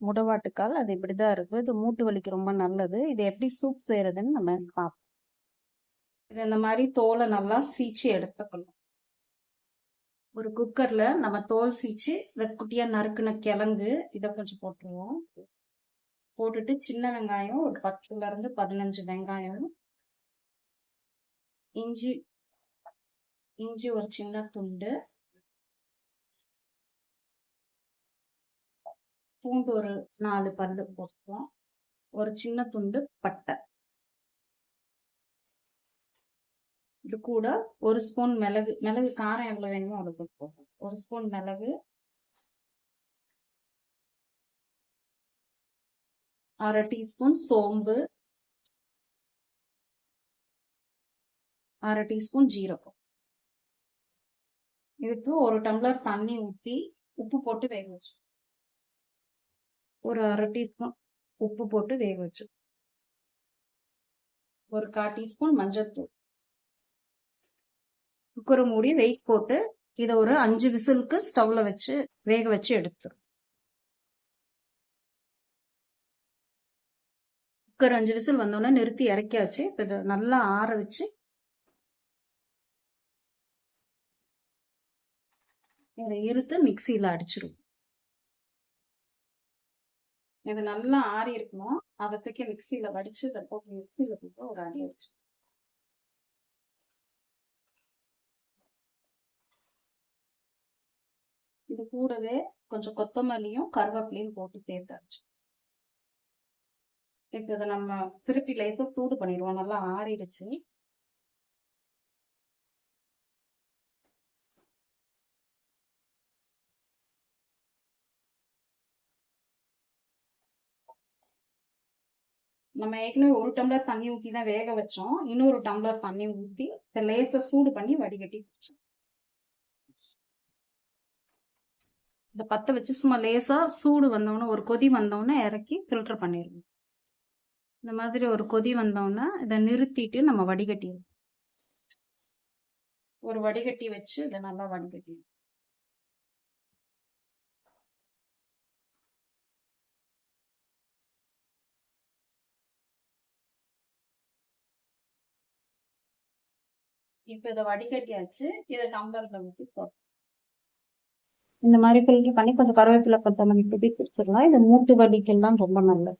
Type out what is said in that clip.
முடவாட்டுக்கால் அது இப்படிதான் இருக்கு இது மூட்டு வலிக்கு ரொம்ப நல்லது. இது எப்படி சூப் செய்யறதுன்னு நம்ம பார்ப்போம் இது இந்த மாதிரி தோலை நல்லா சீச்சு எடுத்துக்கணும். ஒரு குக்கர்ல நம்ம தோல் சீச்சு இதை குட்டியா நறுக்குன கிழங்கு இதை கொஞ்சம் போட்டுருவோம். போட்டுட்டு சின்ன வெங்காயம் ஒரு பத்துல இருந்து பதினஞ்சு வெங்காயம் இஞ்சி இஞ்சி ஒரு சின்ன துண்டு பூண்டு ஒரு நாலு பல்லு போட்டுருவோம் ஒரு சின்ன துண்டு பட்டை. இது கூட ஒரு ஸ்பூன் மிளகு மிளகு காரம் எவ்வளவு வேணுமோ அவ்வளோ போகும் ஒரு ஸ்பூன் மிளகு அரை டீஸ்பூன் சோம்பு அரை டீஸ்பூன் ஜீரகம். இதுக்கு ஒரு டம்ளர் தண்ணி ஊத்தி உப்பு போட்டு வேக வச்சு ஒரு அரை டீஸ்பூன் உப்பு போட்டு வேக வச்சு. ஒரு கால் டீஸ்பூன் மஞ்சள்தூள் குக்கரை மூடி வெயிட் போட்டு இதை ஒரு அஞ்சு விசிலுக்கு ஸ்டவ்ல வச்சு வேக வச்சு எடுத்துரும் குக்கர் அஞ்சு விசில் வந்தோடனே நிறுத்தி இறக்கியாச்சு. இப்போ நல்லா ஆற வச்சு இதை இருத்து மிக்சியில் அடிச்சிருவோம். இது நல்லா ஆறி இருக்கணும். அதை தூக்கி மிக்சியில வடிச்சு இதை போட்டு மிக்சியில போட்டு ஒரு அடி அடிச்சு. இது கூடவே கொஞ்சம் கொத்தமல்லியும் கருவேப்பிலையும் போட்டு சேர்த்து அரைச்சு. இப்போ இதை நம்ம திருப்பி லேசா சூடு பண்ணிடுவோம். நல்லா ஆறிடுச்சு. நம்ம ஏற்கனவே ஒரு டம்ளர் தண்ணி ஊற்றி தான் வேக வச்சோம். இன்னொரு டம்ளர் தண்ணி ஊற்றி இதை லேசா சூடு பண்ணி வடிகட்டி குடிச்சோம் இந்த பற்ற வச்சு சும்மா லேசாக சூடு வந்தோடனே ஒரு கொதி வந்தோடனே இறக்கி ஃபில்டர் பண்ணிடுவோம் இந்த மாதிரி ஒரு கொதி வந்தோடனே இதை நிறுத்திட்டு நம்ம வடிகட்டிடுவோம் ஒரு வடிகட்டி வச்சு இதை நல்லா வடிகட்டிடுவோம் இப்ப இதை வடிகட்டியாச்சு இதை டம்ளர்ல ஊற்றி சொல் இந்த மாதிரி ஃபில்டர் பண்ணி கொஞ்சம் கருவேப்பிலை கொத்தமல்லி துப்பி பிடிச்சிடலாம் இது மூட்டு வலிக்கெல்லாம் ரொம்ப நல்லது.